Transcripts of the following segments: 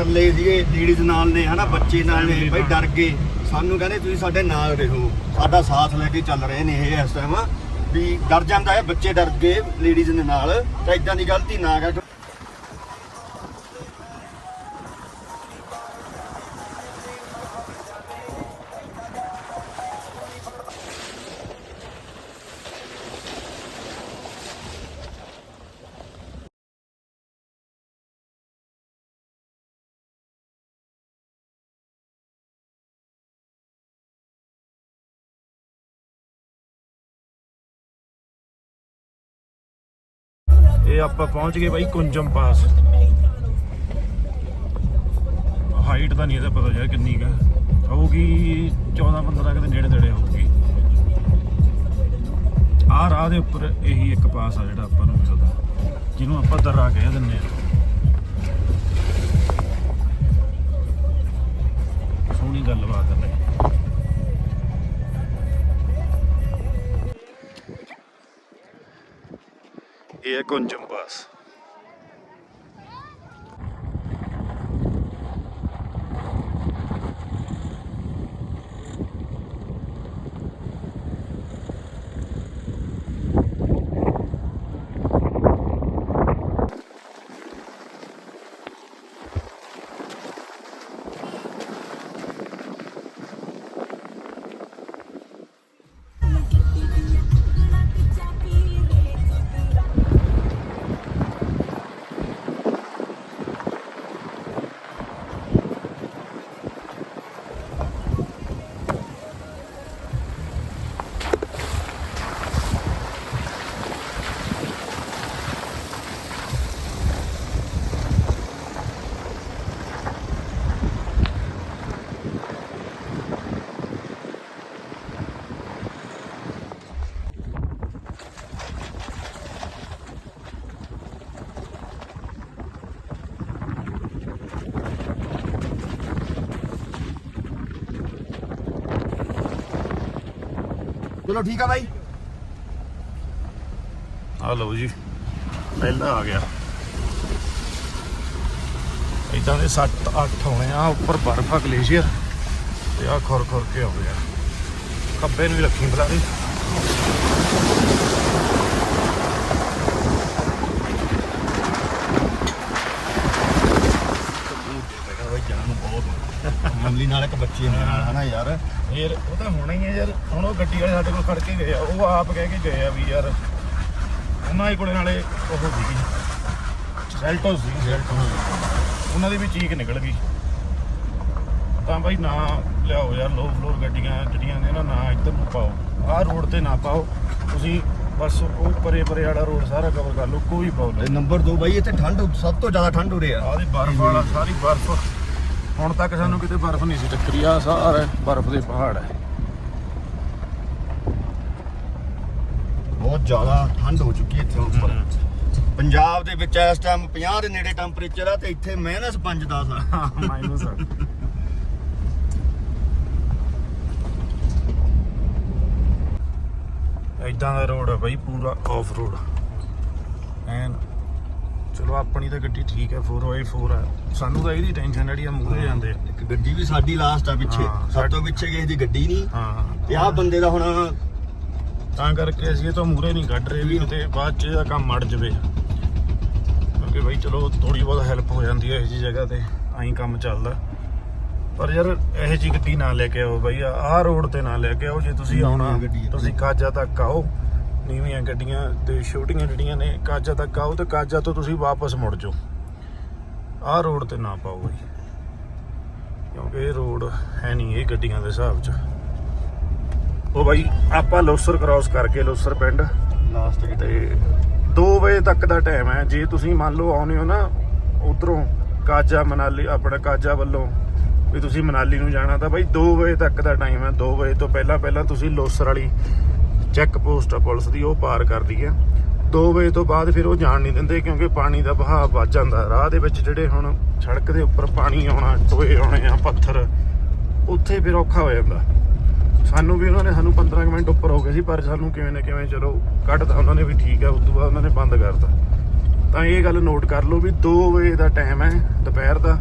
ਇਕੱਲੇ ਸੀਗੇ ਲੇਡੀਜ਼ ਨਾਲ ਨੇ ਹਨਾ ਬੱਚੇ ਨਾਲ ਨੇ ਬਈ ਡਰ ਗਏ। ਸਾਨੂੰ ਕਹਿੰਦੇ ਤੁਸੀਂ ਸਾਡੇ ਨਾਲ ਰਹੋ। ਸਾਡਾ ਸਾਥ ਲੈ ਕੇ ਚੱਲ ਰਹੇ ਨੇ ਇਹ ਇਸ ਟਾਈਮ ਵੀ ਡਰ ਜਾਂਦਾ ਹੈ ਬੱਚੇ ਡਰ ਗਏ ਲੇਡੀਜ਼ ਦੇ ਨਾਲ। ਤਾਂ ਇਦਾਂ ਦੀ ਗਲਤੀ ਨਾ ਕਰ ਇਹ ਆਪਾਂ ਪਹੁੰਚ ਗਏ ਬਾਈ ਕੁੰਜਮ ਪਾਸ। ਹਾਈਟ ਤਾਂ ਨਹੀਂ ਇਹਦਾ ਪਤਾ ਯਾਰ ਕਿੰਨੀ ਕਾ ਹੋਊਗੀ 14 15 ਕਿਤੇ ਨੇੜੇ ਤੇੜੇ ਹੋਊਗੀ ਆਹ ਰਾਹ ਦੇ ਉੱਪਰ ਇਹੀ ਇੱਕ ਪਾਸ ਆ ਜਿਹੜਾ ਆਪਾਂ ਨੂੰ ਮਿਲਦਾ। ਜਿਹਨੂੰ ਆਪਾਂ ਦਰਾ ਕਹਿ ਦਿੰਦੇ ਆ ਸੋਹਣੀ ਗੱਲਬਾਤ ਹੈ ਇਹ ਹੈ ਕੁੰਜਮ ਪਾਸ ਚਲੋ ਠੀਕ ਆ ਬਾਈ ਆ ਲਓ ਜੀ ਪਹਿਲਾ ਆ ਗਿਆ ਇਦਾਂ ਦੇ 7 8 ਹੋਣੇ ਆ ਉੱਪਰ ਬਰਫ ਆ ਗਲੇਸ਼ੀਅਰ ਤੇ ਆ ਖੁਰ ਖੁਰ ਕੇ ਹੋ ਗਿਆ ਖੱਬੇ ਨੂੰ ਵੀ ਰੱਖੀ ਬਲਾਰੀ ਬਾਈ ਜਾਨ ਨੂੰ ਮੰਮਲੀ ਨਾਲ ਇੱਕ ਬੱਚੇ ਨਾਲ ਹਨਾ ਯਾਰ? ਯਾਰ ਉਹ ਤਾਂ ਹੋਣਾ ਹੀ ਹੈ ਯਾਰ। ਹੁਣ ਉਹ ਗੱਡੀ ਵਾਲੇ ਸਾਡੇ ਕੋਲ ਖੜ ਕੇ ਗਏ ਆ। ਉਹ ਆਪ ਕਹਿ ਕੇ ਗਏ ਆ ਵੀ ਯਾਰ ਉਹਨਾਂ ਦੇ ਕੋਲੇ ਨਾਲੇ ਉਹ ਸੀਗੀ। ਸੈਲਟੋ ਸੀ ਸੈਲਟੋ ਉਹਨਾਂ ਦੀ ਵੀ ਚੀਕ ਨਿਕਲ ਗਈ। ਤਾਂ ਬਾਈ ਨਾ ਲਿਆਓ ਯਾਰ ਲੋ ਫਲੋਰ ਗੱਡੀਆਂ ਜਿਹੜੀਆਂ ਨੇ ਨਾ ਨਾ ਇੱਧਰ ਨੂੰ ਪਾਓ। ਆਹ ਰੋਡ ਤੇ ਨਾ ਪਾਓ। ਤੁਸੀਂ ਬਸ ਉਹ ਪਰੇ ਪਰੇ ਵਾਲਾ ਰੋਡ ਸਾਰਾ ਕਵਰ ਕਰ ਲਓ ਕੋਈ ਪਾਓ ਤੇ ਨੰਬਰ 2 ਬਾਈ ਇੱਥੇ ਠੰਡ ਸਭ ਤੋਂ ਜ਼ਿਆਦਾ ਠੰਡ ਹੋ ਰਹੀ ਆ। ਆਹ ਦੀ ਬਰਫ਼ ਵਾਲਾ ਸਾਰੀ ਬਰਫ਼। ਹੁਣ ਤੱਕ ਸਾਨੂੰ ਕਿਤੇ ਬਰਫ਼ ਨਹੀਂ ਸੀ ਟੱਕਰੀ ਆ ਸਾਰਾ ਬਰਫ਼ ਦੇ ਪਹਾੜ ਹੈ। ਬਹੁਤ ਜ਼ਿਆਦਾ ਠੰਡ ਹੋ ਚੁੱਕੀ ਹੈ ਇੱਥੇ ਉੱਪਰ ਪੰਜਾਬ ਦੇ ਵਿੱਚ ਇਸ ਟਾਈਮ 50 ਦੇ ਨੇੜੇ ਟੈਂਪਰੇਚਰ ਆ ਤੇ ਇੱਥੇ ਮਾਈਨਸ 5 10 ਆ। ਮਾਈਨਸ ਇਦਾਂ ਦਾ ਰੋਡ ਹੈ ਬਾਈ ਪੂਰਾ ਆਫ ਰੋਡ ਐਨ ਚਲੋ ਆਪਣੀ ਤਾਂ ਗੱਡੀ ਠੀਕ ਹੈ 4x4 ਹੈ। ਸਾਨੂੰ ਤਾਂ ਇਹਦੀ ਟੈਨਸ਼ਨ ਜਿਹੜੀ ਆ ਮੂਹਰੇ ਜਾਂਦੇ ਇੱਕ ਗੱਡੀ ਵੀ ਸਾਡੀ ਲਾਸਟ ਆ ਪਿੱਛੇ। ਹਾਂ, ਸਭ ਤੋਂ ਪਿੱਛੇ ਕਿਸੇ ਦੀ ਗੱਡੀ ਨਹੀਂ। ਹਾਂ ਤੇ ਆਹ ਬੰਦੇ ਦਾ ਹੁਣ ਤਾਂ ਕਰਕੇ ਅਸੀਂ ਇਹ ਤੋਂ ਮੂਹਰੇ ਨਹੀਂ ਕੱਢ ਰਹੇ ਵੀ ਕਿਤੇ ਬਾਅਦ ਚ ਇਹਦਾ ਕੰਮ ਮੜ ਜਵੇ। ਕਿਉਂਕਿ ਬਾਈ ਚਲੋ ਥੋੜੀ ਬਹੁਤ ਹੈਲਪ ਹੋ ਜਾਂਦੀ ਹੈ ਇਸ ਜੀ ਜਗ੍ਹਾ ਤੇ। ਐਂ ਕੰਮ ਚੱਲਦਾ। ਪਰ ਯਾਰ ਇਹ ਜੀ ਗੱਡੀ ਨਾ ਲੈ ਕੇ ਆਓ ਬਾਈ। ਆਹ ਰੋਡ ਤੇ ਨਾ ਲੈ ਕੇ ਆਓ। ਜੇ ਤੁਸੀਂ ਆਉਣਾ। ਤੁਸੀਂ ਕਾਜਾ ਤੱਕ ਆਓ। ਨੀਵੀਆਂ ਗੱਡੀਆਂ ਤੇ ਛੋਟੀਆਂ ਜਿਹੜੀਆਂ ਨੇ ਕਾਜਾ ਤੱਕ ਆਓ ਤੇ ਕਾਜਾ ਤੋਂ ਤੁਸੀਂ ਵਾਪਸ ਮੁੜ ਜਾਓ। ਆਹ ਰੋਡ ਤੇ ਨਾ ਪਾਓ ਬਾਈ। ਕਿਉਂਕਿ ਇਹ ਰੋਡ ਹੈ ਨਹੀਂ ਇਹ ਗੱਡੀਆਂ ਦੇ ਹਿਸਾਬ 'ਚ। ਉਹ ਬਾਈ ਆਪਾਂ ਲੋਸਰ ਕ੍ਰਾਸ ਕਰਕੇ ਲੋਸਰ ਪਿੰਡ। ਲਾਸਟ ਤੇ 2 ਵਜੇ ਤੱਕ ਦਾ ਟਾਈਮ ਹੈ। ਜੇ ਤੁਸੀਂ ਮੰਨ ਲਓ ਆਉਨੇ ਹੋ ਨਾ ਉਧਰੋਂ ਕਾਜਾ ਮਨਾਲੀ ਆਪਣਾ ਕਾਜਾ ਵੱਲੋਂ ਵੀ ਤੁਸੀਂ ਮਨਾਲੀ ਨੂੰ ਜਾਣਾ ਤਾਂ ਬਾਈ 2 ਵਜੇ ਤੱਕ ਦਾ ਟਾਈਮ ਹੈ। 2 ਵਜੇ ਤੋਂ ਪਹਿਲਾਂ ਪਹਿਲਾਂ ਤੁਸੀਂ ਲੋਸਰ ਵਾਲੀ ਚੈੱਕ ਪੋਸਟ ਆ ਪੁਲਿਸ ਦੀ, ਉਹ ਪਾਰ ਕਰਦੀ ਹੈ 2 ਵਜੇ ਤੋਂ ਬਾਅਦ ਫਿਰ ਉਹ ਜਾਣ ਨਹੀਂ ਦਿੰਦੇ ਕਿਉਂਕਿ ਪਾਣੀ ਦਾ ਬਹਾਅ ਵੱਧ ਜਾਂਦਾ। ਰਾਹ ਦੇ ਵਿੱਚ ਜਿਹੜੇ ਹੁਣ ਸੜਕ ਦੇ ਉੱਪਰ ਪਾਣੀ ਆਉਣਾ, ਟੋਏ ਆਉਣੇ ਆ, ਪੱਥਰ, ਉੱਥੇ ਫਿਰ ਔਖਾ ਹੋ ਜਾਂਦਾ। ਸਾਨੂੰ ਵੀ ਉਹਨਾਂ ਨੇ ਸਾਨੂੰ 15 ਕੁ ਮਿੰਟ ਉੱਪਰ ਹੋ ਗਏ ਸੀ, ਪਰ ਸਾਨੂੰ ਕਿਵੇਂ ਨਾ ਕਿਵੇਂ ਚਲੋ ਕੱਢਤਾ, ਉਹਨਾਂ ਨੇ ਵੀ ਠੀਕ ਹੈ ਉਸ ਤੋਂ ਬਾਅਦ ਉਹਨਾਂ ਨੇ ਬੰਦ ਕਰਤਾ। ਤਾਂ ਇਹ ਗੱਲ ਨੋਟ ਕਰ ਲਓ ਵੀ 2 ਵਜੇ ਦਾ ਟਾਈਮ ਹੈ, ਦੁਪਹਿਰ ਦਾ।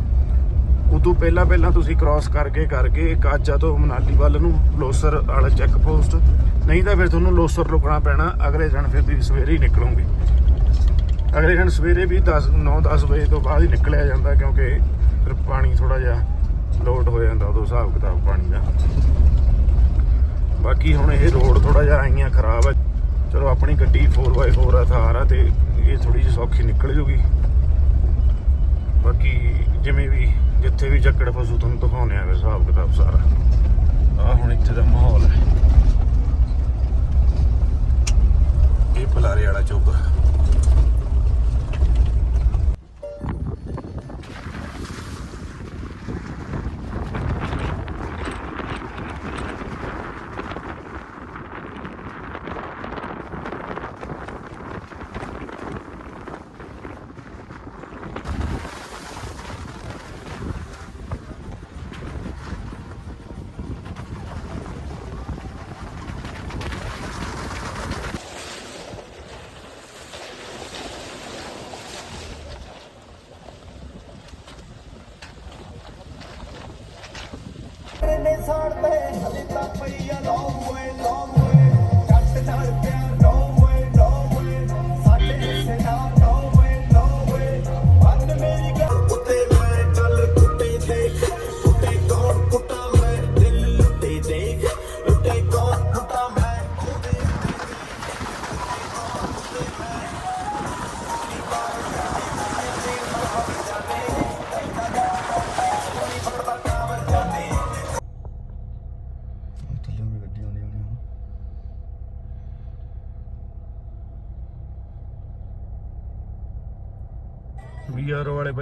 ਉਦੋਂ ਪਹਿਲਾਂ ਪਹਿਲਾਂ ਤੁਸੀਂ ਕ੍ਰਾਸ ਕਰਕੇ ਕਰਕੇ ਕਾਜਾ ਤੋਂ ਮਨਾਲੀ ਵੱਲ ਨੂੰ, ਲੋਸਰ ਵਾਲਾ ਚੈੱਕ ਪੋਸਟ ਨਹੀਂ ਤਾਂ ਫਿਰ ਤੁਹਾਨੂੰ ਲੋਸਰ ਰੁਕਣਾ ਪੈਣਾ, ਅਗਲੇ ਦਿਨ ਫਿਰ ਤੁਸੀਂ ਸਵੇਰੇ ਹੀ ਨਿਕਲੋਗੇ। ਅਗਲੇ ਦਿਨ ਸਵੇਰੇ ਵੀ 10 9-10 ਵਜੇ ਤੋਂ ਬਾਅਦ ਹੀ ਨਿਕਲਿਆ ਜਾਂਦਾ ਕਿਉਂਕਿ ਫਿਰ ਪਾਣੀ ਥੋੜਾ ਜਿਹਾ ਲੋਡ ਹੋ ਜਾਂਦਾ ਉਦੋਂ ਹਿਸਾਬ ਕਿਤਾਬ ਪਾਣੀ ਦਾ। ਬਾਕੀ ਹੁਣ ਇਹ ਰੋਡ ਥੋੜਾ ਜਿਹਾ ਆਈਆਂ ਖਰਾਬ ਹੈ ਚਲੋ ਆਪਣੀ ਗੱਡੀ 4x4 ਆ, ਥਾਰ ਆ ਤੇ ਇਹ ਥੋੜੀ ਜਿਹੀ ਸੌਖੀ ਨਿਕਲ ਜੂਗੀ। ਬਾਕੀ ਜਿਵੇਂ ਵੀ, ਜਿੱਥੇ ਵੀ ਜੱਕੜ ਫਸੂ ਤੁਹਾਨੂੰ ਦਿਖਾਉਣੇ ਆ ਹਿਸਾਬ ਕਿਤਾਬ ਸਾਰਾ। ਆ ਹੁਣ ਇੱਥੇ ਦਾ ਮਾਹੌਲ ਹੈ ਇਹ ਬਲਾਰੇ ਵਾਲਾ ਚੌਕ ਨੇ ਸਾੜਦੇ ਹਲੇ ਤਾਂ ਪਈਆ ਲੌਂਗ ਵੇ ਲੌਂਗ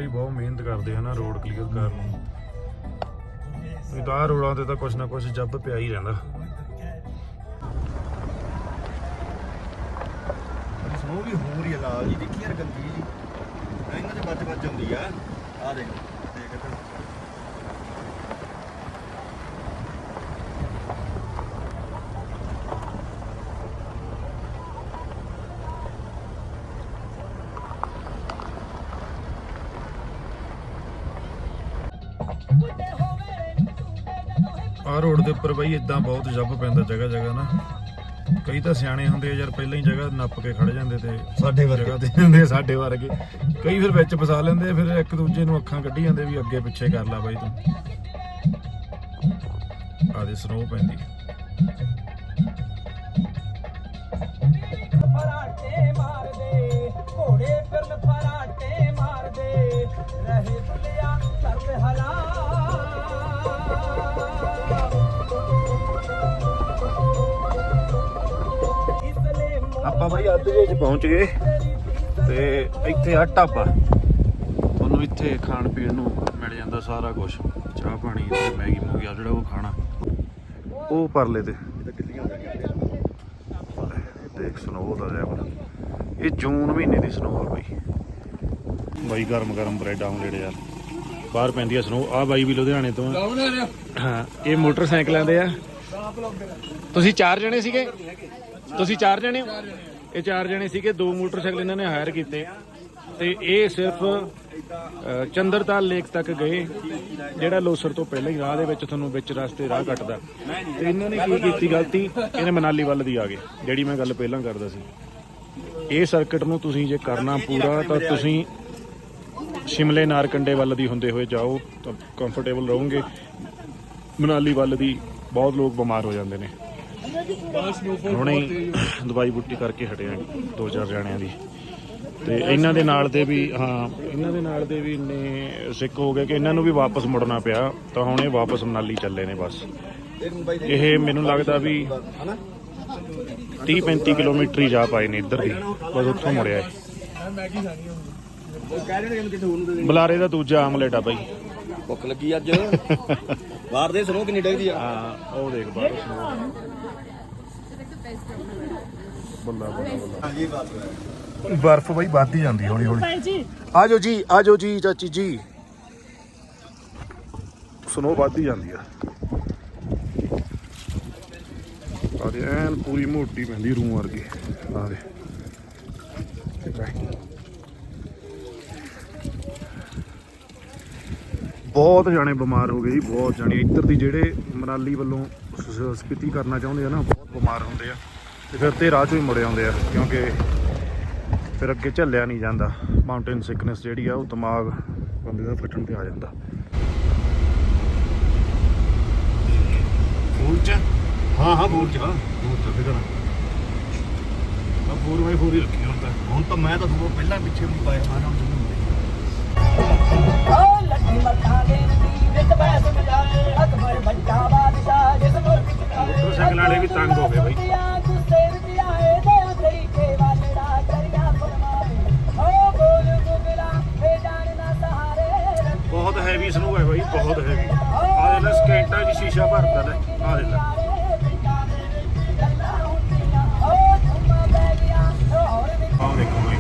ਵੀਆਰਓ ਬਹੁਤ ਮਿਹਨਤ ਕਰਦੇ ਹਨਾ ਰੋਡ ਕਲੀਅਰ ਕਰਨ ਨੂੰ। ਇਹ ਤਾਂ ਰੋਡਾਂ ਤੇ ਤਾਂ ਕੁਛ ਨਾ ਕੁਛ ਜੱਬ ਪਿਆ ਹੀ ਰਹਿੰਦਾ। ਸਨੋ ਵੀ ਹੋ ਰਹੀ ਹੈ ਲਾਲ ਜੀ, ਦੇਖੀ ਯਾਰ ਗੰਦੀ ਜੀ। ਇਹਨਾਂ ਦੇ ਵੱਜ ਵੱਜ ਆਉਂਦੀ ਆ। ਆ ਦੇਖ ਉੱਪਰ ਬਾਈ ਇਦਾਂ ਬਹੁਤ ਜੱਬ ਪੈਂਦਾ ਜਗ੍ਹਾ ਜਗ੍ਹਾ ਨਾ। ਕਈ ਤਾਂ ਸਿਆਣੇ ਹੁੰਦੇ ਆ ਯਾਰ ਪਹਿਲਾਂ ਹੀ ਜਗ੍ਹਾ ਨੱਪ ਕੇ ਖੜ ਜਾਂਦੇ ਤੇ ਸਾਡੇ ਵਰਗੇ। ਜਗ੍ਹਾ ਦੇ ਜਾਂਦੇ ਆ ਸਾਡੇ ਵਰਗੇ। ਕਈ ਫਿਰ ਵਿੱਚ ਫਸਾ ਲੈਂਦੇ ਆ, ਫਿਰ ਇੱਕ ਦੂਜੇ ਨੂੰ ਅੱਖਾਂ ਕੱਢੀ ਜਾਂਦੇ ਵੀ ਅੱਗੇ ਪਿੱਛੇ ਕਰ ਲਾ ਬਾਈ ਤੂੰ। ਆਦੇ ਸਨੋ ਪੈਂਦੀ। ਫਰਾਟੇ ਮਾਰਦੇ ਘੋੜੇ ਫਿਰਨ ਫਰਾਟੇ ਮਾਰਦੇ ਰਹੇ ਦੁਨੀਆ ਸਰਬ ਹਲਾ ਆਪਾਂ ਬਾਈ ਅੱਧ ਵਿੱਚ ਪਹੁੰਚ ਗਏ ਤੇ ਇੱਥੇ ਆ ਢਾਬਾ। ਤੁਹਾਨੂੰ ਇੱਥੇ ਖਾਣ ਪੀਣ ਨੂੰ ਮਿਲ ਜਾਂਦਾ ਸਾਰਾ ਕੁਝ ਚਾਹ ਪਾਣੀ ਤੇ ਮੈਗੀ ਮੂਗੀ ਆ ਜਿਹੜਾ ਉਹ ਖਾਣਾ। ਉਹ ਪਰਲੇ ਤੇ। ਦੇਖ ਸਨੋ ਦਾ ਲੈਵਲ ਇਹ ਜੂਨ ਮਹੀਨੇ ਦੀ ਸਨੋ ਆ ਬਾਈ। ਬਾਈ ਗਰਮ ਗਰਮ ਬ੍ਰੈਡ ਆਮਲੇਟ ਯਾਰ। ਬਾਹਰ ਪੈਂਦੀ ਆ ਸਨੋ ਆ ਬਾਈ ਵੀ ਲੁਧਿਆਣੇ ਤੋਂ ਹਾਂ, ਇਹ ਮੋਟਰਸਾਈਕਲਾਂ ਦੇ ਆ। ਤੁਸੀਂ ਚਾਰ ਜਣੇ ਸੀਗੇ? ਤੁਸੀਂ ਚਾਰ ਜਣੇ ਹੋ? ਇਹ ਚਾਰ ਜਣੇ ਸੀਗੇ, ਦੋ ਮੋਟਰਸਾਈਕਲ ਇਹਨਾਂ ਨੇ ਹਾਇਰ ਕੀਤੇ। ਤੇ ਇਹ ਸਿਰਫ ਚੰਦਰਤਾਲ ਲੇਕ ਤੱਕ ਗਏ, ਜਿਹੜਾ ਲੋਸਰ ਤੋਂ ਪਹਿਲਾਂ ਹੀ ਰਾਹ ਦੇ ਵਿੱਚ ਤੁਹਾਨੂੰ ਵਿੱਚ ਰਸਤੇ ਰਾਹ ਕੱਟਦਾ। ਤੇ ਇਹਨਾਂ ਨੇ ਕੀ ਕੀਤੀ ਗਲਤੀ? ਇਹਨੇ ਮਨਾਲੀ ਵੱਲ ਦੀ ਆ ਗਏ, ਜਿਹੜੀ ਮੈਂ ਗੱਲ ਪਹਿਲਾਂ ਕਰਦਾ ਸੀ। ਇਹ ਸਰਕਟ ਨੂੰ ਤੁਸੀਂ ਜੇ ਕਰਨਾ ਪੂਰਾ, ਤਾਂ ਤੁਸੀਂ ਸ਼ਿਮਲੇ ਨਾਰਕੰਡੇ ਵੱਲ ਦੀ ਹੁੰਦੇ ਹੋਏ ਜਾਓ, ਤਾਂ ਕੰਫਰਟੇਬਲ ਰਹੋਗੇ। ਮਨਾਲੀ ਵੱਲ ਦੀ ਬਹੁਤ ਲੋਕ ਬਿਮਾਰ ਹੋ ਜਾਂਦੇ ਨੇ। ਹੁਣੇ ਦਵਾਈ ਬੁੱਟੀ ਕਰਕੇ ਹਟੇ ਆ ਦੋ ਚਾਰ ਜਣਿਆਂ ਦੀ। ਤੇ ਇਹਨਾਂ ਦੇ ਨਾਲ ਦੇ ਵੀ ਹਾਂ ਇਹਨਾਂ ਦੇ ਨਾਲ ਦੇ ਵੀ ਇੰਨੇ ਸਿੱਖ ਹੋ ਗਏ ਕਿ ਇਹਨਾਂ ਨੂੰ ਵੀ ਵਾਪਸ ਮੁੜਨਾ ਪਿਆ ਤਾਂ ਹੁਣ ਇਹ ਵਾਪਸ ਮਨਾਲੀ ਚੱਲੇ ਨੇ ਬਸ। ਇਹ ਮੈਨੂੰ ਲੱਗਦਾ ਵੀ ਹਨਾ 30 35 ਕਿਲੋਮੀਟਰ ਹੀ ਜਾ ਪਾਏ ਨੇ ਇੱਧਰ ਦੀ ਬਸ ਉੱਥੋਂ ਮੁੜਿਆ ਇਹ। ਬੁਲਾਰੇ ਦਾ ਦੂਜਾ ਆਮਲੇਟ ਆ ਬਾਈ। ਭੁੱਖ ਲੱਗੀ ਅੱਜ। ਬਾਹਰ ਦੇ ਸਨੋ ਕਿੰਨੀ ਡੈਗਦੀ ਆ। ਹਾਂ ਉਹ ਦੇਖ ਬਾਹਰ ਸਨੋ ਬੱਲਾ ਬਰਫ਼ ਬਈ ਵੱਧਦੀ ਜਾਂਦੀ ਹੌਲੀ ਹੌਲੀ। ਆਜੋ ਜੀ। ਆਜੋ ਜੀ ਚਾਚੀ ਜੀ। ਸਨੋ ਵੱਧਦੀ ਜਾਂਦੀ ਆ। ਆ ਦੇ ਐਨ ਪੂਰੀ ਮੋਟੀ ਪੈਂਦੀ ਰੂੰ ਵਰਗੀ। ਆ ਦੇ। ਬਹੁਤ ਜਾਣੇ ਬਿਮਾਰ ਹੋ ਗਏ ਜੀ ਬਹੁਤ ਜਾਣੇ। ਇੱਧਰ ਦੀ ਜਿਹੜੇ ਮਨਾਲੀ ਵੱਲੋਂ ਸਪੀਤੀ ਕਰਨਾ ਚਾਹੁੰਦੇ ਆ ਨਾ ਬਹੁਤ ਬਿਮਾਰ ਹੁੰਦੇ ਆ। ਤੇ ਫਿਰ ਤੇ ਰਾਹ ਚੋਂ ਹੀ ਮੁੜ ਆਉਂਦੇ ਆ, ਕਿਉਂਕਿ ਫਿਰ ਅੱਗੇ ਝੱਲਿਆ ਨਹੀਂ ਜਾਂਦਾ। ਮਾਊਂਟੇਨ ਸਿਕਨੈਸ ਜਿਹੜੀ ਆ, ਉਹ ਦਿਮਾਗ ਬੰਦੇ ਦਾ ਫਟਣ ਤੇ ਆ ਜਾਂਦਾ। ਫੂਲ ਚ? ਹਾਂ ਹਾਂ ਬੋਲ ਚ ਬਹੁਤ ਤਾਂ ਫਿਕਰ ਆ 4x4 ਹੀ ਰੱਖੀ ਹੁਣ ਤਾਂ। ਹੁਣ ਤਾਂ ਮੈਂ ਤਾਂ ਤੁਹਾਨੂੰ ਪਹਿਲਾਂ ਪਿੱਛੇ ਵੀ ਪਾਇਆ ਮਾਰਾਂ ਸ਼ੀਸ਼ਾ ਭਰਦਾ ਲੈ ਆ ਦੇ ਲੈ। ਓ ਧੁੰਮਾ ਬੈ ਗਿਆ ਹੋਰ ਵੀ ਆ ਦੇਖੋ ਬਾਈ।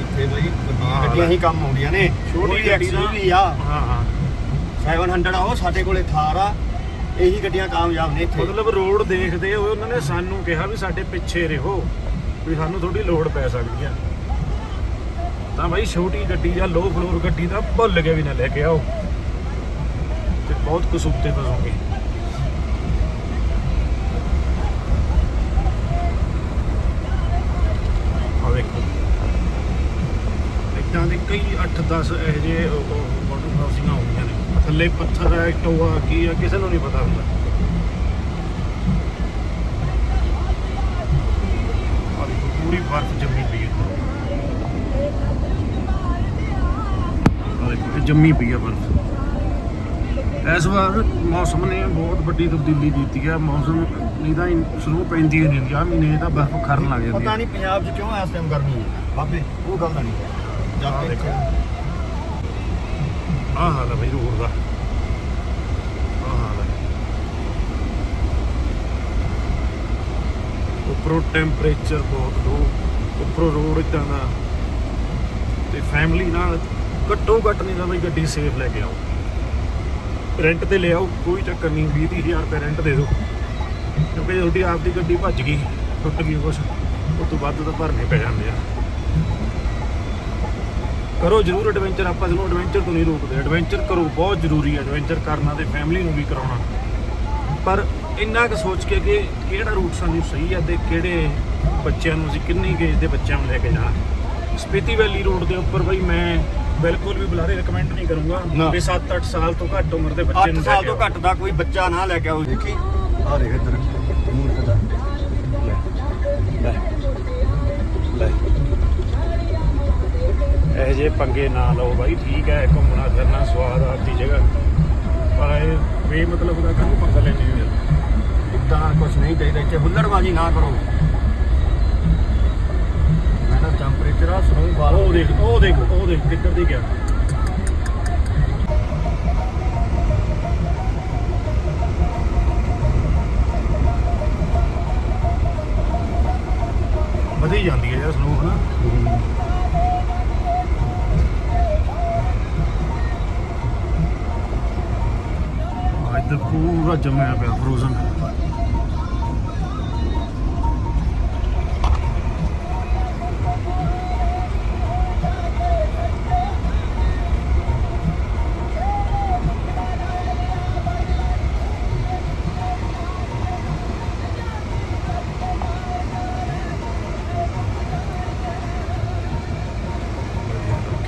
ਇੱਥੇ ਬਈ ਹਾਂ। ਗੱਡੀਆਂ ਹੀ ਕੰਮ ਆਉਂਦੀਆਂ ਨੇ। ਛੋਟੀ ਕੋਈ ਗੱਡੀ ਦਾ- XUV ਆ। ਹਾਂ ਹਾਂ। 700 ਆ ਉਹ ਸਾਡੇ ਕੋਲੇ ਥਾਰ ਆ। ਇਹੀ ਗੱਡੀਆਂ ਕਾਮਯਾਬ ਨੇ ਇੱਥੇ। ਮਤਲਬ ਰੋਡ ਦੇਖਦੇ ਹੋਏ ਉਹਨਾਂ ਨੇ ਸਾਨੂੰ ਕਿਹਾ ਵੀ ਸਾਡੇ ਪਿੱਛੇ ਰਹੋ ਵੀ ਸਾਨੂੰ ਥੋੜੀ ਲੋਡ ਪੈ ਸਕਦੀ ਆ। ਤਾਂ ਬਾਈ ਛੋਟੀ ਗੱਡੀ ਜਾਂ ਲੋ ਫਲੋਰ ਗੱਡੀ ਦਾ ਭੁੱਲ ਕੇ ਵੀ ਨਾ ਲੈ ਕੇ ਆਓ। ਬਹੁਤ ਕਸੂਤੇ ਫਸੋਗੇ ਆ ਵੇਖੋ ਇਦਾਂ ਦੇ ਕਈ 8-10 ਇਹੋ ਜਿਹੇ ਵਾਟਰ ਕ੍ਰਾਸਿੰਗਾਂ ਹੁੰਦੀਆਂ ਨੇ। ਥੱਲੇ ਪੱਥਰ ਹੈ ਟੋਆ ਕੀ ਆ, ਕਿਸੇ ਨੂੰ ਨਹੀਂ ਪਤਾ ਹੁੰਦਾ। ਆ ਦੇਖੋ, ਪੂਰੀ ਬਰਫ਼ ਜੰਮੀ ਪਈ ਹੈ ਆ ਦੇਖੋ ਜੰਮੀ ਪਈ ਹੈ ਬਰਫ਼। ਇਸ ਵਾਰ ਮੌਸਮ ਨੇ ਬਹੁਤ ਵੱਡੀ ਤਬਦੀਲੀ ਕੀਤੀ ਹੈ ਮੌਸਮ ਨਹੀਂ ਤਾਂ ਸ਼ੁਰੂ ਪੈਂਦੀ ਹੀ ਨਹੀਂ ਆ ਮਹੀਨੇ ਤਾਂ ਬਰਫ਼ ਖਰਨ ਲੱਗ ਜਾਂਦੀ ਪਤਾ ਹੈ ਨਹੀਂ ਪੰਜਾਬ 'ਚ ਕਿਉਂ ਇਸ ਟਾਈਮ ਗਰਮੀ ਹੈ? ਬਾਬੇ ਉਹ ਗੱਲ ਨਹੀਂ ਜਦ ਤੱਕ ਦੇਖੋ। ਆਹ ਹਾਲ ਹੈ ਬਈ ਰੋਡ ਦਾ। ਆਹ ਹਾਲ ਹੈ ਉੱਪਰੋਂ ਟੈਂਪਰੇਚਰ ਬਹੁਤ ਲੋ ਉੱਪਰੋਂ ਰੋਡ ਇਦਾਂ ਦਾ। ਤੇ ਫੈਮਿਲੀ ਨਾਲ ਘੱਟੋ ਘੱਟ ਨਹੀਂ ਤਾਂ ਬਈ ਗੱਡੀ ਸੇਫ ਲੈ ਕੇ ਆਓ। ਰੈਂਟ ਤੇ ਲਿਆਓ, ਕੋਈ ਚੱਕਰ ਨਹੀਂ 20 ਹਜ਼ਾਰ ਰੁਪਏ ਰੈਂਟ ਦੇ ਦਿਓ। ਕਿਉਂਕਿ ਜੇ ਤੁਹਾਡੀ ਆਪਦੀ ਗੱਡੀ ਭੱਜ ਗਈ, ਟੁੱਟ ਗਈ ਕੁਛ ਉਹ ਤੋਂ ਵੱਧ ਤਾਂ ਭਰਨੇ ਪੈ ਜਾਂਦੇ ਆ। ਕਰੋ ਜ਼ਰੂਰ ਐਡਵੈਂਚਰ ਆਪਾਂ ਤੁਹਾਨੂੰ ਐਡਵੈਂਚਰ ਤੋਂ ਨਹੀਂ ਰੋਕਦੇ। ਐਡਵੈਂਚਰ ਕਰੋ, ਬਹੁਤ ਜ਼ਰੂਰੀ ਹੈ ਐਡਵੈਂਚਰ ਕਰਨਾ ਤੇ ਫੈਮਿਲੀ ਨੂੰ ਵੀ ਕਰਾਉਣਾ। ਪਰ ਇੰਨਾ ਕੁ ਸੋਚ ਕੇ ਕਿ ਕਿਹੜਾ ਰੂਟ ਸਾਨੂੰ ਸਹੀ ਹੈ ਤੇ ਕਿਹੜੇ ਬੱਚਿਆਂ ਨੂੰ ਅਸੀਂ ਕਿੰਨੀ ਗੇਜ ਦੇ ਬੱਚਿਆਂ ਨੂੰ ਲੈ ਕੇ ਜਾਣਾ। ਸਪੀਤੀ ਵੈਲੀ ਰੋਡ ਦੇ ਉੱਪਰ ਬਈ ਮੈਂ ਬਿਲਕੁਲ ਵੀ ਬੁਲਾਰੇ ਰეკਮੈਂਡ ਨਹੀਂ ਕਰੂੰਗਾ। ਵੀ 7-8 ਸਾਲ ਤੋਂ ਘੱਟ ਉਮਰ ਦੇ ਬੱਚੇ 8 ਨੂੰ ਸਾਲ ਕੇ ਤੋਂ। ਘੱਟ ਦਾ ਕੋਈ ਬੱਚਾ ਨਾ ਲੈ ਕੇ ਆਓ। ਦੇਖੀ ਆ ਦੇਖ ਇੱਧਰ। ਮੂਰਖ ਦਾ। ਲੈ ਲੈ ਇਹ ਜੇ ਪੰਗੇ ਨਾ ਲਓ ਬਾਈ ਠੀਕ ਹੈ ਘੁੰਮਣਾ ਫਿਰਨਾ ਸਵਾਦ ਆਪਦੀ ਜਗ੍ਹਾ। ਪਰ ਇਹ ਵੇ ਮਤਲਬ ਦਾ ਕਾਹਨੂੰ ਪੰਗਾ ਲੈਣੇ ਹੋ ਯਾਰ ਇਦਾਂ ਕੁਝ ਨਹੀਂ ਚਾਹੀਦਾ ਇੱਥੇ ਹੁੱਲੜਬਾਜ਼ੀ ਨਾ ਕਰੋ। ਟੈਂਪਰੇਚਰ ਆ ਸਨੋ ਉਹ ਦੇਖ ਉਹ ਦੇਖ ਉਹ ਦੇਖ ਕਿੱਧਰ ਦੀ ਗਿਆ।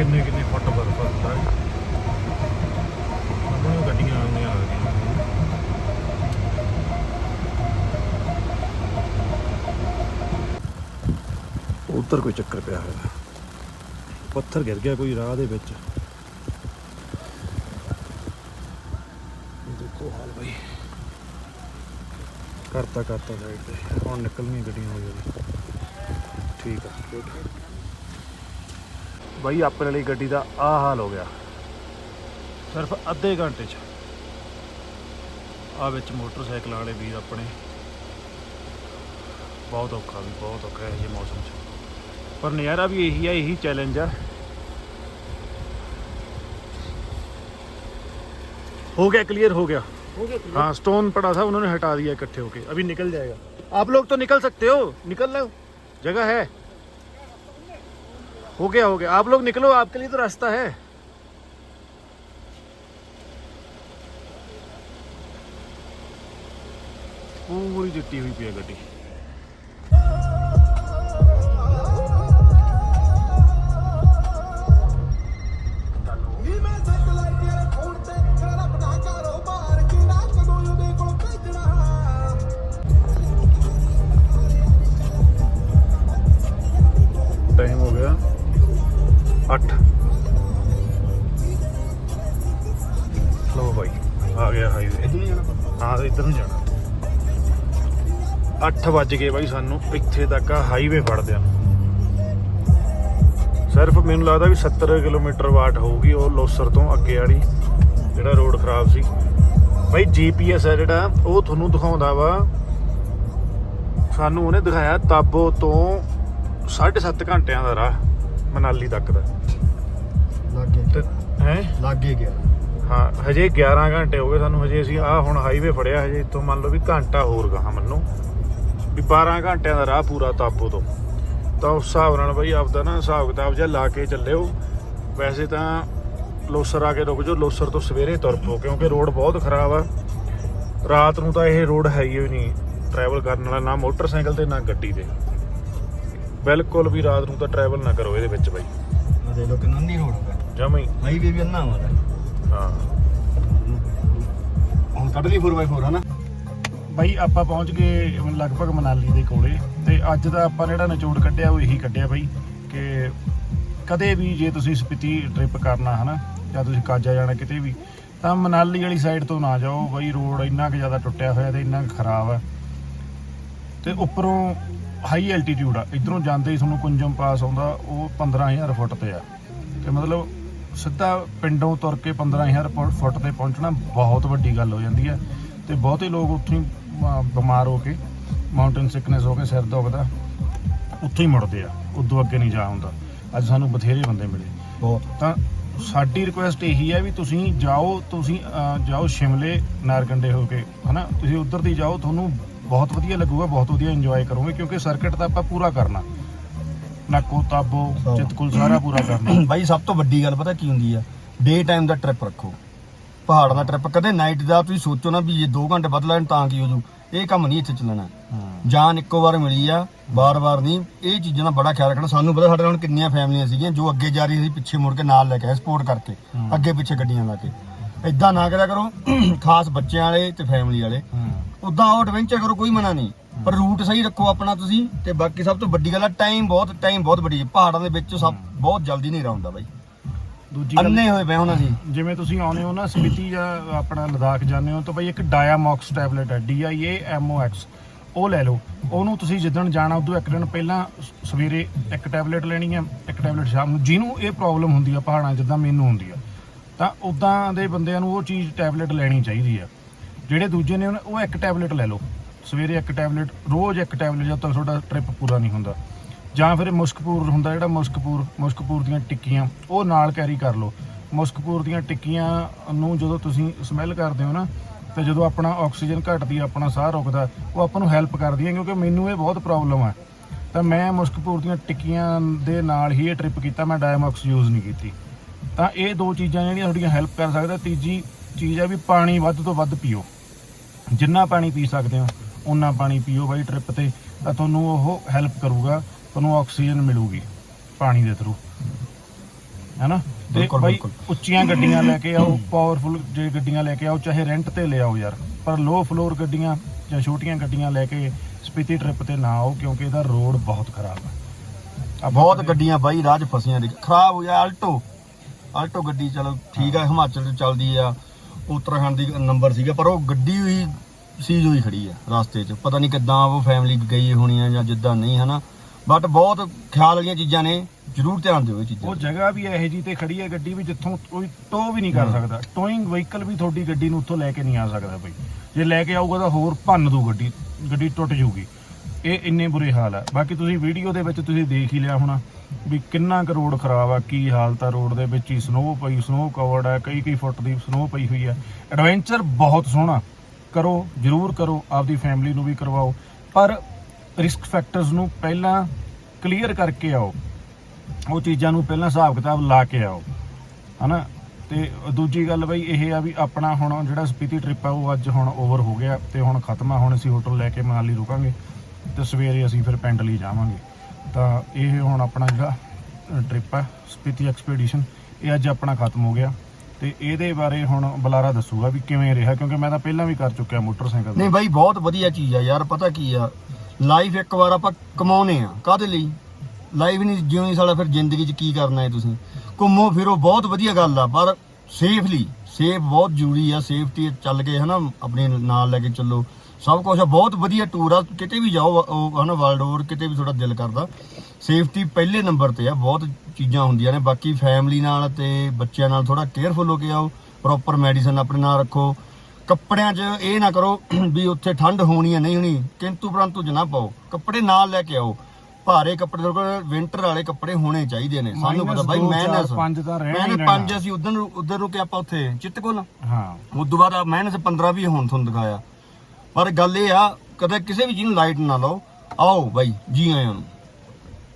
ਕਿੰਨੇ ਕਿੰਨੇ ਫੁੱਟ ਬਰਫ ਹੁੰਦਾ ਹੈ ਆਪਣੀਆਂ ਗੱਡੀਆਂ ਆਉਂਦੀਆਂ ਲੱਗਦੀਆਂ ਉੱਧਰ ਕੋਈ ਚੱਕਰ ਪਿਆ ਹੋਇਆ। ਪੱਥਰ ਗਿਰ ਗਿਆ ਕੋਈ ਰਾਹ ਦੇ ਵਿੱਚ। ਦੇਖੋ ਹਾਲ ਬਈ। ਕਰਤਾ ਕਰਤਾ ਸਾਈਡ ਤੇ। ਹੁਣ ਨਿਕਲਣੀ ਗੱਡੀਆਂ ਹੋ ਜਾਣੀ ਠੀਕ ਆ। ਬਾਈ ਆਪਣੇ ਲਈ ਗੱਡੀ ਦਾ ਆ ਹਾਲ ਹੋ ਗਿਆ ਸਿਰਫ ਅੱਧੇ ਘੰਟੇ ਚ ਆ ਵਿੱਚ ਮੋਟਰਸਾਈਕਲ ਵਾਲੇ ਵੀਰ ਆਪਣੇ ਬਹੁਤ ਔਖਾ ਵੀ ਬਹੁਤ ਔਖਾ ਹੈ ਇਹ ਮੌਸਮ ਚ ਪਰ ਨਜ਼ਾਰਾ ਵੀ ਇਹੀ ਆ ਇਹੀ ਚੈਲੰਜ ਆ हो गया क्लियर हो गया ਹੋ ਗਿਆ हाँ स्टोन पड़ा था उन्होंने हटा दिया इकट्ठे होके अभी निकल जाएगा आप लोग तो निकल सकते हो निकल लो जगह है हो गया हो गया। आप लोग निकलो, आपके लिए तो रास्ता है। पूरी जुटी हुई पी है गड्डी। 8 ਵੱਜ ਗਏ ਬਾਈ ਸਾਨੂੰ ਇੱਥੇ ਤੱਕ ਆ ਹਾਈਵੇ ਫੜਦਿਆਂ ਨੂੰ। ਸਿਰਫ ਮੈਨੂੰ ਲੱਗਦਾ ਵੀ 70 ਕਿਲੋਮੀਟਰ ਵਾਟ ਹੋਊਗੀ ਉਹ ਲੋਸਰ ਤੋਂ ਅੱਗੇ ਵਾਲੀ ਜਿਹੜਾ ਰੋਡ ਖਰਾਬ ਸੀ। ਬਾਈ ਜੀਪੀਐਸ ਹੈ ਜਿਹੜਾ ਉਹ ਤੁਹਾਨੂੰ ਦਿਖਾਉਂਦਾ ਵਾ। ਸਾਨੂੰ ਉਹਨੇ ਦਿਖਾਇਆ ਤਾਬੋ ਤੋਂ 7.5 ਘੰਟਿਆਂ ਦਾ ਰਾਹ ਮਨਾਲੀ ਤੱਕ ਦਾ। ਲੱਗੇ ਤੇ ਹੈ? ਲੱਗੇ ਗਿਆ। ਹਾਂ ਹਜੇ 11 ਘੰਟੇ ਹੋ ਗਏ ਸਾਨੂੰ ਹਜੇ ਅਸੀਂ ਆ ਹੁਣ ਹਾਈਵੇ ਫੜਿਆ ਹਜੇ ਇੱਥੋਂ ਮੰਨ ਲਓ ਵੀ ਘੰਟਾ ਹੋਰ ਗਾਹਾਂ ਮੰਨੋ। ਵੀ 12 ਘੰਟਿਆਂ ਦਾ ਰਾਹ ਪੂਰਾ ਤਾਬੋ ਤੋਂ। ਤਾਂ ਉਸ ਹਿਸਾਬ ਨਾਲ ਬਈ ਆਪਦਾ ਨਾ ਹਿਸਾਬ ਕਿਤਾਬ ਜਿਹਾ ਲਾ ਕੇ ਚੱਲਿਓ। ਵੈਸੇ ਤਾਂ ਲੋਸਰ ਆ ਕੇ ਰੁਕ ਜਾਓ ਲੋਸਰ ਤੋਂ ਸਵੇਰੇ ਤੁਰ ਪਓ ਕਿਉਂਕਿ ਰੋਡ ਬਹੁਤ ਖਰਾਬ ਆ। ਰਾਤ ਨੂੰ ਤਾਂ ਇਹ ਰੋਡ ਹੈ ਹੀ ਨਹੀਂ ਟਰੈਵਲ ਕਰਨ ਵਾਲਾ ਨਾ ਮੋਟਰਸਾਈਕਲ ਤੇ ਨਾ ਗੱਡੀ ਤੇ। ਬਿਲਕੁਲ ਵੀ ਰਾਤ ਨੂੰ ਤਾਂ ਟਰੈਵਲ ਨਾ ਕਰੋ ਇਹਦੇ ਵਿੱਚ ਬਾਈ। ਦੇ ਲੋ ਕਿੰਨਾ ਨਹੀਂ ਰੋਡ ਹੋਗਾ ਜਮਾਂ ਹੀ। ਹਾਈਵੇ ਵੀ ਅੰਨਾ ਵਾਲਾ। ਹਾਂ। ਹੁਣ ਕੱਢ ਲਈ 4x4 ਹਨਾ? ਬਾਈ ਆਪਾਂ ਪਹੁੰਚ ਗਏ ਲਗਭਗ ਮਨਾਲੀ ਦੇ ਕੋਲੇ ਤੇ ਅੱਜ ਦਾ ਆਪਾਂ ਜਿਹੜਾ ਨਿਚੋੜ ਕੱਢਿਆ ਉਹ ਇਹੀ ਕੱਢਿਆ ਬਾਈ ਕਿ ਕਦੇ ਵੀ ਜੇ ਤੁਸੀਂ ਸਪਿਤੀ ਟ੍ਰਿਪ ਕਰਨਾ ਹਨਾ, ਜਾਂ ਤੁਸੀਂ ਕਾਜਾ ਜਾਣਾ ਕਿਤੇ ਵੀ, ਤਾਂ ਮਨਾਲੀ ਵਾਲੀ ਸਾਈਡ ਤੋਂ ਨਾ ਜਾਓ ਬਾਈ ਰੋਡ ਇੰਨਾ ਕੁ ਜ਼ਿਆਦਾ ਟੁੱਟਿਆ ਹੋਇਆ ਤੇ ਇੰਨਾ ਕੁ ਖਰਾਬ ਆ। ਤੇ ਉੱਪਰੋਂ ਹਾਈ ਐਲਟੀਟਿਊਡ ਆ, ਇਧਰੋਂ ਜਾਂਦੇ ਹੀ ਤੁਹਾਨੂੰ ਕੁੰਜਮ ਪਾਸ ਆਉਂਦਾ, ਉਹ 15000 ਫੁੱਟ ਤੇ ਆ। ਤੇ ਮਤਲਬ ਸਿੱਧਾ ਪਿੰਡੋਂ ਤੁਰ ਕੇ 15000 ਪੁ- ਫੁੱਟ ਤੇ ਪਹੁੰਚਣਾ ਬਹੁਤ ਵੱਡੀ ਗੱਲ ਹੋ ਜਾਂਦੀ ਹੈ ਤੇ ਬਹੁਤੇ ਲੋਕ ਉੱਥੋਂ ਹੀ ਬਿਮਾਰ ਹੋ ਕੇ ਮਾਊਂਟੇਨ ਸਿਕਨੈਸ ਹੋ ਕੇ ਸਿਰ ਦੁਖਦਾ ਉੱਥੋਂ ਹੀ ਮੁੜਦੇ ਆ ਉਦੋਂ ਅੱਗੇ ਨਹੀਂ ਜਾ ਹੁੰਦਾ। ਅੱਜ ਸਾਨੂੰ ਬਥੇਰੇ ਬੰਦੇ ਮਿਲੇ। ਬਹੁਤ। ਤਾਂ ਸਾਡੀ ਰਿਕੁਐਸਟ ਇਹੀ ਹੈ ਵੀ ਤੁਸੀਂ ਜਾਓ ਤੁਸੀਂ ਅਹ, ਜਾਓ ਸ਼ਿਮਲੇ ਨਾਰਕੰਡੇ ਹੋ ਕੇ ਹਨਾ? ਤੁਸੀਂ ਉੱਧਰ ਦੀ ਜਾਓ ਤੁਹਾਨੂੰ ਬਹੁਤ ਵਧੀਆ ਲੱਗੂਗਾ ਬਹੁਤ ਵਧੀਆ ਇੰਜੋਏ ਕਰੋਗੇ ਕਿਉਂਕਿ ਸਰਕਟ ਤਾਂ ਆਪਾਂ ਪੂਰਾ ਕਰਨਾ। ਨਾਕੋ ਤਾਬੋ ਸਭ। ਚਿਤਕੁਲ ਸਾਰਾ ਪੂਰਾ ਕਰਨਾ। ਬਾਈ ਸਭ ਤੋਂ ਵੱਡੀ ਗੱਲ ਪਤਾ ਕੀ ਹੁੰਦੀ ਆ? ਡੇ ਟਾਈਮ ਦਾ ਟ੍ਰਿਪ ਰੱਖੋ। ਪਹਾੜ ਦਾ ਟ੍ਰਿਪ ਕਦੇ ਨਾਈਟ ਦਾ ਤੁਸੀਂ ਸੋਚੋ ਨਾ ਵੀ ਜੇ 2 ਘੰਟੇ ਵੱਧ ਲੈਣ ਤਾਂ ਕੀ ਹੋ ਜੂ ਇਹ ਕੰਮ ਨਹੀਂ ਇੱਥੇ ਚੱਲਣਾ। ਜਾਨ ਇੱਕੋ ਵਾਰ ਮਿਲੀ ਆ ਬਾਰ-ਬਾਰ ਨਹੀਂ। ਇਹ ਚੀਜ਼ਾਂ ਦਾ ਬੜਾ ਖਿਆਲ ਰੱਖਣਾ। ਸਾਨੂੰ ਪਤਾ ਸਾਡੇ ਨਾਲ ਕਿੰਨੀਆਂ ਫੈਮਲੀਆਂ ਸੀਗੀਆਂ ਜੋ ਅੱਗੇ ਜਾ ਰਹੀ ਸੀ ਪਿੱਛੇ ਮੁੜ ਕੇ ਨਾਲ ਲੈ ਕੇ ਸਪੋਰਟ ਕਰਕੇ। ਅੱਗੇ ਪਿੱਛੇ ਗੱਡੀਆਂ ਲਾ ਕੇ। ਇਦਾਂ ਨਾ ਕਰਿਆ ਕਰੋ ਖਾਸ ਬੱਚਿਆਂ ਵਾਲੇ ਤੇ ਫੈਮਲੀ ਵਾਲੇ। ਉਦਾਂ ਉਹ ਐਡਵੈਂਚਰ ਕਰੋ ਕੋਈ ਮਨਾ ਨਹੀਂ। ਪਰ ਰੂਟ ਸਹੀ ਰੱਖੋ ਆਪਣਾ ਤੁਸੀਂ ਤੇ ਬਾਕੀ ਸਭ ਤੋਂ ਵੱਡੀ ਗੱਲ ਆ ਟਾਈਮ ਬਹੁਤ ਟਾਈਮ ਬਹੁਤ ਵੱਡੀ ਪਹਾੜਾਂ ਦੇ ਵਿੱਚ ਸਭ ਬਹੁਤ ਜਲਦੀ ਹਨੇਰਾ ਹੁੰਦਾ ਬਾਈ। ਦੂਜੀ ਗੱਲ ਅੰਨੇ ਹੋਏ ਪਏ ਹੁਣ ਅਸੀਂ। ਜਿਵੇਂ ਤੁਸੀਂ ਆਉਨੇ ਹੋ ਨਾ ਸਪੀਤੀ ਜਾਂ ਆਪਣਾ ਲਦਾਖ ਜਾਂਦੇ ਹੋ ਤਾਂ ਬਈ ਇੱਕ ਡਾਇਆਮੌਕਸ ਟੈਬਲੇਟ ਹੈ D I A M O X ਉਹ ਲੈ ਲਓ। ਉਹਨੂੰ ਤੁਸੀਂ ਜਿੱਦਣ ਜਾਣਾ ਉਦੋਂ ਇੱਕ ਦਿਨ ਪਹਿਲਾਂ ਸ- ਸਵੇਰੇ ਇੱਕ ਟੈਬਲੇਟ ਲੈਣੀ ਹੈ ਇੱਕ ਟੈਬਲੇਟ ਸ਼ਾਮ ਨੂੰ। ਜਿਹਨੂੰ ਇਹ ਪ੍ਰੋਬਲਮ ਹੁੰਦੀ ਆ ਪਹਾੜਾਂ 'ਚ ਜਿੱਦਾਂ ਮੈਨੂੰ ਹੁੰਦੀ ਆ। ਤਾਂ ਉਦਾਂ ਦੇ ਬੰਦਿਆਂ ਨੂੰ ਉਹ ਚੀਜ਼ ਟੈਬਲੇਟ ਲੈਣੀ ਚਾਹੀਦੀ ਆ। ਜਿਹੜੇ ਦੂਜੇ ਨੇ ਉਹਨਾਂ- ਉਹ ਇੱਕ ਟੈਬਲੇਟ ਲੈ ਲਓ। ਸਵੇਰੇ ਇੱਕ ਟੈਬਲੇਟ ਰੋਜ਼ ਇੱਕ ਟੈਬਲੇਟ ਜਦ ਤੱਕ ਤੁਹਾਡਾ ਟ੍ਰਿਪ ਪੂਰਾ ਨਹੀਂ ਹੁੰਦਾ। ਜਾਂ ਫਿਰ ਮੁਸ਼ਕਪੂਰ ਹੁੰਦਾ ਜਿਹੜਾ ਮੁਸ਼ਕਪੂਰ ਮੁਸ਼ਕਪੂਰ ਦੀਆਂ ਟਿੱਕੀਆਂ, ਉਹ ਨਾਲ ਕੈਰੀ ਕਰ ਲਓ। ਮੁਸ਼ਕਪੂਰ ਦੀਆਂ ਟਿੱਕੀਆਂ ਨੂੰ ਜਦੋਂ ਤੁਸੀਂ ਸਮੈਲ ਕਰਦੇ ਹੋ ਨਾ, ਤੇ ਜਦੋਂ ਆਪਣਾ ਆਕਸੀਜਨ ਘਟਦੀ, ਆਪਣਾ ਸਾਹ ਰੁਕਦਾ, ਉਹ ਆਪਾਂ ਨੂੰ ਹੈਲਪ ਕਰਦੀ ਹੈ, ਕਿਉਂਕਿ ਮੈਨੂੰ ਇਹ ਬਹੁਤ ਪ੍ਰੋਬਲਮ ਹੈ। ਤਾਂ ਮੈਂ ਮੁਸ਼ਕਪੂਰ ਦੀਆਂ ਟਿੱਕੀਆਂ ਦੇ ਨਾਲ ਹੀ ਇਹ ਟ੍ਰਿਪ ਕੀਤਾ, ਮੈਂ ਡਾਇਮੌਕਸ ਯੂਜ਼ ਨਹੀਂ ਕੀਤੀ। ਤਾਂ ਇਹ ਦੋ ਚੀਜ਼ਾਂ ਜਿਹੜੀਆਂ ਤੁਹਾਡੀਆਂ ਹੈਲਪ ਕਰ ਸਕਦਾ। ਤੀਜੀ ਚੀਜ਼ ਹੈ ਵੀ ਪਾਣੀ ਵੱਧ ਤੋਂ ਵੱਧ ਪੀਓ। ਜਿੰਨਾ ਪਾਣੀ ਪੀ ਸਕਦੇ ਹੋ ਉਨਾ ਪਾਣੀ ਪੀਓ ਬਾਈ ਟ੍ਰਿਪ ਤੇ, ਤਾਂ ਤੁਹਾਨੂੰ ਉਹ ਹੈਲਪ ਕਰੂਗਾ। ਤੁਹਾਨੂੰ ਆਕਸੀਜਨ ਮਿਲੂਗੀ ਪਾਣੀ ਦੇ ਥਰੂ ਹੈਨਾ? ਤੇ ਬਿਲਕੁਲ, ਬਾਈ ਬਿਲਕੁਲ। ਉੱਚੀਆਂ ਗੱਡੀਆਂ ਲੈ ਕੇ ਆਓ ਪਾਵਰਫੁਲ ਜੇ ਗੱਡੀਆਂ ਲੈ ਕੇ ਆਓ ਚਾਹੇ ਰੈਂਟ ਤੇ ਲੈ ਆਓ ਯਾਰ ਪਰ ਲੋ ਫਲੋਰ ਗੱਡੀਆਂ ਜਾਂ ਛੋਟੀਆਂ ਗੱਡੀਆਂ ਲੈ ਕੇ ਸਪੀਤੀ ਟ੍ਰਿਪ ਤੇ ਨਾ ਆਓ ਕਿਉਂਕਿ ਇਹਦਾ ਰੋਡ ਬਹੁਤ ਖਰਾਬ ਹੈ। ਆਪਾਂ ਬਹੁਤ ਕਦੇ- ਗੱਡੀਆਂ ਬਾਈ ਰਾਹ 'ਚ ਫਸੀਆਂ ਨੇ। ਖਰਾਬ ਹੋ ਗਿਆ ਆਲਟੋ ਆਲਟੋ ਗੱਡੀ ਚਲੋ ਠੀਕ ਆ ਹਿਮਾਚਲ ਤੋਂ ਚੱਲਦੀ ਆ ਉੱਤਰਾਖੰਡ ਦੀ ਨੰਬਰ ਸੀਗਾ ਪਰ ਉਹ ਗੱਡੀ ਹੋਈ ਸੀਜ ਹੋਈ ਖੜੀ ਆ ਰਸਤੇ 'ਚ। ਪਤਾ ਨਹੀਂ ਕਿੱਦਾਂ ਉਹ ਫੈਮਿਲੀ ਗਈ ਹੋਣੀ ਆ ਜਾਂ ਜਿੱਦਾਂ ਨਹੀਂ ਹਨਾ? ਬਟ ਬਹੁਤ ਖਿਆਲ ਵਾਲੀਆਂ ਚੀਜ਼ਾਂ ਨੇ ਜ਼ਰੂਰ ਧਿਆਨ ਦਿਓ ਇਹ ਉਹ ਚੀਜ਼ਾਂ ਜਗ੍ਹਾ ਵੀ ਇਹੋ ਜੀ ਤੇ ਖੜੀ ਹੈ ਗੱਡੀ ਵੀ ਜਿੱਥੋਂ ਕੋਈ ਟੋ ਵੀ ਨਹੀਂ ਕਰ ਸਕਦਾ। ਟੋਇੰਗ ਵਹੀਕਲ ਵੀ ਤੁਹਾਡੀ ਗੱਡੀ ਨੂੰ ਉੱਥੋਂ ਲੈ ਕੇ ਨਹੀਂ ਆ ਸਕਦਾ ਬਈ। ਜੇ ਲੈ ਕੇ ਆਊਗਾ ਤਾਂ ਹੋਰ ਭੰਨ ਦੂ ਗੱਡੀ ਗੱਡੀ ਟੁੱਟ ਜਾਊਗੀ। ਇਹ ਇੰਨੇ ਬੁਰੇ ਹਾਲ ਆ। ਬਾਕੀ ਤੁਸੀਂ ਵੀਡੀਓ ਦੇ ਵਿੱਚ ਤੁਸੀਂ ਦੇਖ ਹੀ ਲਿਆ ਹੋਣਾ ਵੀ ਕਿੰਨਾ ਕੁ ਰੋਡ ਖਰਾਬ ਆ ਕੀ ਹਾਲਤ ਆ ਰੋਡ ਦੇ ਵਿੱਚ ਹੀ ਸਨੋ ਪਈ ਸਨੋ ਕਵਰਡ ਆ ਕਈ ਕਈ ਫੁੱਟ ਦੀ ਸਨੋ ਪਈ ਹੋਈ ਆ। ਐਡਵੈਂਚਰ ਬਹੁਤ ਸੋਹਣਾ। ਕਰੋ ਜਰੂਰ ਕਰੋ ਆਪਦੀ ਫੈਮਿਲੀ ਨੂੰ ਵੀ ਕਰਵਾਓ। ਪਰ ਰਿਸਕ ਫੈਕਟਰਸ ਨੂੰ ਪਹਿਲਾਂ ਕਲੀਅਰ ਕਰਕੇ ਆਓ। ਉਹ ਚੀਜ਼ਾਂ ਨੂੰ ਪਹਿਲਾਂ ਹਿਸਾਬ ਕਿਤਾਬ ਲਾ ਕੇ ਆਓ, ਹਨਾ? ਤੇ ਦੂਜੀ ਗੱਲ ਬਈ ਇਹ ਆ ਵੀ ਆਪਣਾ ਹੁਣ ਜਿਹੜਾ ਸਪੀਤੀ ਟ੍ਰਿਪ ਆ, ਉਹ ਅੱਜ ਹੁਣ ਓਵਰ ਹੋ ਗਿਆ ਤੇ ਹੁਣ ਖਤਮ ਆ, ਹੁਣ ਅਸੀਂ ਹੋਟਲ ਲੈ ਕੇ ਮਨਾਲੀ ਰੁਕਾਂਗੇ ਤੇ ਸਵੇਰੇ ਅਸੀਂ ਫਿਰ ਪਿੰਡ ਲਈ ਜਾਵਾਂਗੇ। ਤਾਂ ਇਹ ਹੁਣ ਆਪਣਾ ਜਿਹੜਾ ਟ੍ਰਿਪ ਆ, ਸਪੀਤੀ ਐਕਸਪੀਡੀਸ਼ਨ ਇਹ ਅੱਜ ਆਪਣਾ ਖਤਮ ਹੋ ਗਿਆ। ਤੇ ਇਹਦੇ ਬਾਰੇ ਹੁਣ ਬੁਲਾਰਾ ਦੱਸੂਗਾ ਵੀ ਕਿਵੇਂ ਰਿਹਾ, ਕਿਉਂਕਿ ਮੈਂ ਤਾਂ ਪਹਿਲਾਂ ਵੀ ਕਰ ਚੁੱਕਿਆ ਮੋਟਰਸਾਈਕਲ ਨਹੀਂ ਬਾਈ, ਬਹੁਤ ਵਧੀਆ ਚੀਜ਼ ਆ ਯਾਰ, ਪਤਾ ਕੀ ਆ? ਲਾਈਫ ਇੱਕ ਵਾਰ ਆਪਾਂ ਕਮਾਉਨੇ ਆ, ਕਾਹਦੇ ਲਈ? ਲਾਈਫ ਨਹੀਂ ਜਿਉਣੀ ਸਾਲਾ ਫਿਰ ਜ਼ਿੰਦਗੀ 'ਚ ਕੀ ਕਰਨਾ ਹੈ ਤੁਸੀਂ? ਘੁੰਮੋ ਫਿਰੋ, ਬਹੁਤ ਵਧੀਆ ਗੱਲ ਆ, ਪਰ ਸੇਫਲੀ ਸੇਫ ਬਹੁਤ ਜ਼ਰੂਰੀ ਆ ਸੇਫਟੀ ਚੱਲ ਕੇ ਹਨਾ, ਆਪਣੇ ਨਾਲ ਲੈ ਕੇ ਚੱਲੋ। ਸਭ ਕੁਝ ਆ, ਬਹੁਤ ਵਧੀਆ ਟੂਰ ਆ, ਕਿਤੇ ਵੀ ਜਾਓ ਉਹ ਹਨਾ ਵਰਲਡ ਓਵਰ ਕਿਤੇ ਵੀ ਤੁਹਾਡਾ ਦਿਲ ਕਰਦਾ। ਸੇਫਟੀ ਪਹਿਲੇ ਨੰਬਰ ਤੇ ਆ, ਬਹੁਤ ਚੀਜ਼ਾਂ ਹੁੰਦੀਆਂ ਨੇ, ਬਾਕੀ ਫੈਮਿਲੀ ਨਾਲ ਤੇ ਬੱਚਿਆਂ ਨਾਲ ਥੋੜਾ ਕੇਅਰਫੁਲ ਹੋ ਕੇ ਆਓ ਪ੍ਰੋਪਰ ਮੈਡੀਸਨ ਆਪਣੇ ਨਾਲ ਰੱਖੋ। ਕੱਪੜਿਆਂ 'ਚ ਇਹ ਨਾ ਕਰੋ ਵੀ ਉੱਥੇ ਠੰਡ ਹੋਣੀ ਹੈ ਨਹੀਂ ਹੋਣੀ। ਕਿੰਤੂ ਪਰੰਤੂ ਜਨਾ ਪਾਓ ਕੱਪੜੇ ਨਾਲ ਲੈ ਕੇ ਆਓ। ਭਾਰੇ ਕੱਪੜੇ ਤੋਂ ਵਿੰਟਰ ਵਾਲੇ ਕੱਪੜੇ ਹੋਣੇ ਚਾਹੀਦੇ ਨੇ। ਸਾਨੂੰ ਪਤਾ ਬਾਈ ਦੋ, ਮਾਈਨਸ ਪੰਜ ਤਾਂ ਰਹਿਣਾ ਹੀ ਰਹਿਣਾ। ਅਸੀਂ ਉਧਰ ਉਧਰ ਰੁਕੇ ਆਪਾਂ ਉੱਥੇ ਚਿੱਤਕੋਲ ਹਾਂ। ਤੋਂ ਬਾਅਦ ਮਾਈਨਸ 15 ਵੀ ਹੁਣ ਤੁਹਾਨੂੰ ਦਿਖਾਇਆ। ਪਰ ਗੱਲ ਇਹ ਆ ਕਦੇ ਕਿਸੇ ਵੀ ਚੀਜ਼ ਨੂੰ ਲਾਈਟ ਨਾ ਲਓ। ਆਓ ਬਾਈ ਜੀ ਆਇਆਂ ਨੂੰ।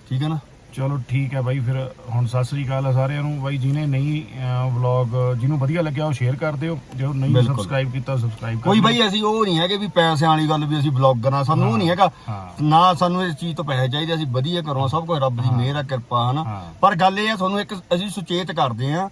ਠੀਕ ਹੈ ਨਾ? ਚਲੋ ਠੀਕ ਹੈ ਬਾਈ ਫਿਰ ਹੁਣ ਸਤਿ ਸ੍ਰੀ ਅਕਾਲ ਆ ਸਾਰਿਆਂ ਨੂੰ। ਬਾਈ ਜਿਹਨੇ ਨਹੀਂ ਵਲੌਗ ਜਿਹਨੂੰ ਵਧੀਆ ਲੱਗਿਆ ਉਹ ਸ਼ੇਅਰ ਕਰ ਦਿਓ। ਜੋ ਨਹੀਂ ਬਿਲਕੁਲ। ਸਬਸਕ੍ਰਾਈਬ ਕੀਤਾ ਸਬਸਕ੍ਰਾਈਬ ਕਰ ਕੋਈ ਦਿਓ। ਬਾਈ ਅਸੀਂ ਉਹ ਨਹੀਂ ਹੈਗੇ ਵੀ ਪੈਸਿਆਂ ਵਾਲੀ ਗੱਲ ਵੀ ਅਸੀਂ ਬਲੌਗਰ ਆ ਸਾਨੂੰ ਉਹ ਨਹੀਂ ਹੈਗਾ। ਹਾਂ। ਨਾ ਸਾਨੂੰ ਇਸ ਚੀਜ਼ ਤੋਂ ਪੈਸੇ ਚਾਹੀਦੇ ਅਸੀਂ ਵਧੀਆ ਕਰੋ ਸਭ ਕੁਝ ਰੱਬ ਦੀ ਮਿਹਰ ਆ ਕਿਰਪਾ ਹਨਾ? ਹਾਂ। ਪਰ ਗੱਲ ਇਹ ਆ ਤੁਹਾਨੂੰ ਇੱਕ ਅਸੀਂ ਸੁਚੇਤ ਕਰਦੇ ਆ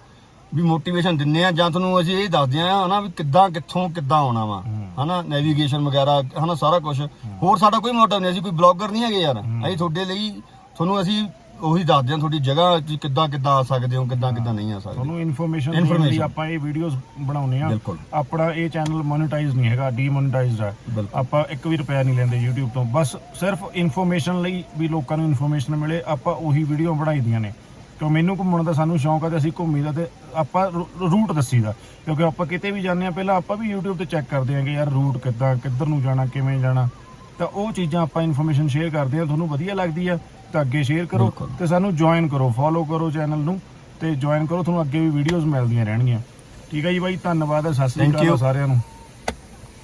ਵੀ ਮੋਟੀਵੇਸ਼ਨ ਦਿੰਨੇ ਆ ਜਾਂ ਤੁਹਾਨੂੰ ਅਸੀਂ ਇਹ ਦੱਸਦੇ ਆ ਹਨਾ ਵੀ ਕਿੱਦਾਂ ਕਿੱਥੋਂ ਕਿੱਦਾਂ ਆਉਣਾ ਵਾ ਹਨਾ? ਨੈਵੀਗੇਸ਼ਨ ਵਗੈਰਾ ਹਨਾ ਸਾਰਾ ਕੁਝ ਹੋਰ ਸਾਡਾ ਕੋਈ ਮੋਟਿਵ ਨਹੀਂ ਅਸੀਂ ਕੋਈ ਬਲੌਗਰ ਨਹੀਂ ਹੈਗੇ ਯਾਰ। ਅਸੀਂ ਤੁਹਾਡੇ ਲਈ ਤੁਹਾਨੂੰ ਅਸੀਂ ਉਹੀ ਦੱਸਦੇ ਆ ਤੁਹਾਡੀ ਜਗ੍ਹਾ 'ਚ ਕਿੱਦਾਂ ਕਿੱਦਾਂ ਆ ਸਕਦੇ ਹੋ ਕਿੱਦਾਂ ਕਿੱਦਾਂ ਨਹੀਂ ਆ ਸਕਦੇ। ਤੁਹਾਨੂੰ ਇਨਫੋਰਮੇਸ਼ਨ ਦੇਣ ਲਈ Information। ਆਪਾਂ ਇਹ ਵੀਡੀਓਜ਼ ਬਣਾਉਨੇ ਆ ਬਿਲਕੁਲ। ਆਪਣਾ ਇਹ ਚੈਨਲ ਮੋਨੇਟਾਈਜ਼ ਨਹੀਂ ਹੈਗਾ ਡੀਮੋਨੇਟਾਈਜ਼ਡ ਹੈ ਬਿਲਕੁਲ। ਆਪਾਂ ਇੱਕ ਵੀ ਰੁਪਿਆ ਨਹੀਂ ਲੈਂਦੇ YouTube ਤੋਂ। ਬਸ ਸਿਰਫ ਇਨਫੋਰਮੇਸ਼ਨ ਲਈ ਵੀ ਲੋਕਾਂ ਨੂੰ ਇਨਫੋਰਮੇਸ਼ਨ ਮਿਲੇ ਆਪਾਂ ਉਹੀ ਵੀਡੀਓ ਬਣਾਈਦੀਆਂ ਨੇ। ਕਿਉਂ ਮੈਨੂੰ ਘੁੰਮਣ ਦਾ ਸਾਨੂੰ ਸ਼ੌਂਕ ਆ ਤੇ ਅਸੀਂ ਘੁੰਮੀਦਾ ਤੇ ਆਪਾਂ ਰੂਟ ਦੱਸੀਦਾ ਕਿਉਂਕਿ ਆਪਾਂ ਕਿਤੇ ਵੀ ਜਾਂਦੇ ਆ ਪਹਿਲਾਂ ਆਪਾਂ ਵੀ YouTube ਤੇ ਚੈੱਕ ਕਰਦੇ ਆਂਗੇ ਯਾਰ ਰੂਟ ਕਿੱਦਾਂ ਕਿੱਧਰ ਨੂੰ ਜਾਣਾ ਕਿਵੇਂ ਜਾਣਾ। ਤਾਂ ਉਹ ਚੀਜ਼ਾਂ ਆਪਾਂ ਇਨਫੋਰਮੇਸ਼ਨ ਸ਼ੇਅਰ ਕਰਦੇ ਆ ਤੁਹਾਨੂੰ ਵਧੀਆ ਲੱਗਦੀ ਆ। ਤਾਂ ਅੱਗੇ ਸ਼ੇਅਰ ਕਰੋ ਬਿਲਕੁਲ। ਤੇ ਸਾਨੂੰ ਜੁਆਇਨ ਕਰੋ ਫੋਲੋ ਕਰੋ ਚੈਨਲ ਨੂੰ ਤੇ ਜੁਆਇਨ ਕਰੋ ਤੁਹਾਨੂੰ ਅੱਗੇ ਵੀ ਵੀਡੀਓਜ਼ ਮਿਲਦੀਆਂ ਰਹਿਣਗੀਆਂ ਠੀਕ ਹੈ ਜੀ ਬਾਈ ਧੰਨਵਾਦ ਹੈ ਸਤਿ ਸ੍ਰੀ Thank ਅਕਾਲ. ਸਾਰਿਆਂ ਨੂੰ